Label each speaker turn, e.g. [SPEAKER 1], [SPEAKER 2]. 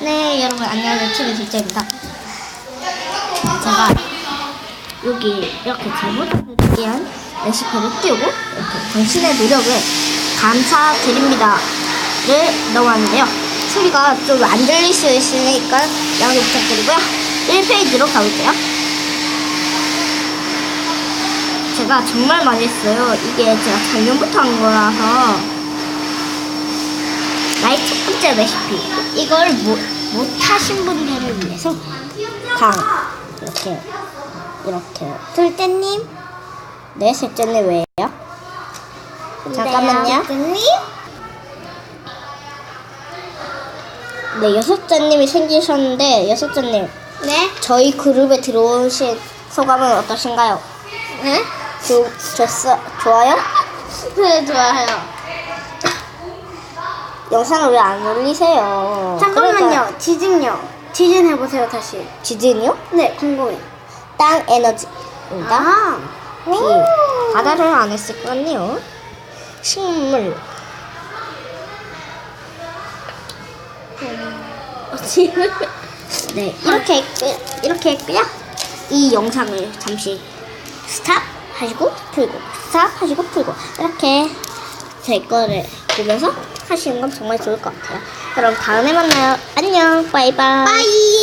[SPEAKER 1] 네, 여러분 안녕하세요. 치는 실제입니다. 제가 여기 이렇게 잘못하기 위한 레시피를 띄우고 이렇게 당신의 노력을 감사드립니다 를 넣어왔는데요. 소리가 좀 안 들릴 수 있으니까 양해 부탁드리고요. 1페이지로 가볼게요. 제가 정말 많이 했어요. 이게 제가 작년부터 한 거라서 번째 레시피. 이걸 못, 못하신 분들을 위해서 강 이렇게 이렇게 둘째님 네 셋째님 왜요? 잠깐만요. 네 여섯째님이 생기셨는데 여섯째님
[SPEAKER 2] 네?
[SPEAKER 1] 저희 그룹에 들어오신 소감은 어떠신가요?
[SPEAKER 2] 네?
[SPEAKER 1] 좋, 좋어, 좋아요?
[SPEAKER 2] 네, 좋아요.
[SPEAKER 1] 영상을 왜 안 올리세요?
[SPEAKER 2] 잠깐만요. 지진요. 지진 해 보세요, 다시.
[SPEAKER 1] 그러니까 지진이요?
[SPEAKER 2] 네, 궁금해.
[SPEAKER 1] 땅 에너지입니다.
[SPEAKER 2] 아.
[SPEAKER 1] 비. 바다를 안 했을 것 같네요. 식물.
[SPEAKER 2] 지금.
[SPEAKER 1] 네, 이렇게 했고요. 이렇게 했고요. 이 영상을 잠시 스탑 하시고 풀고 스탑 하시고 풀고 이렇게 제 거를 보면서 하시는 건 정말 좋을 것 같아요. 그럼 다음에 만나요. 안녕. 바이바이.
[SPEAKER 2] 빠이.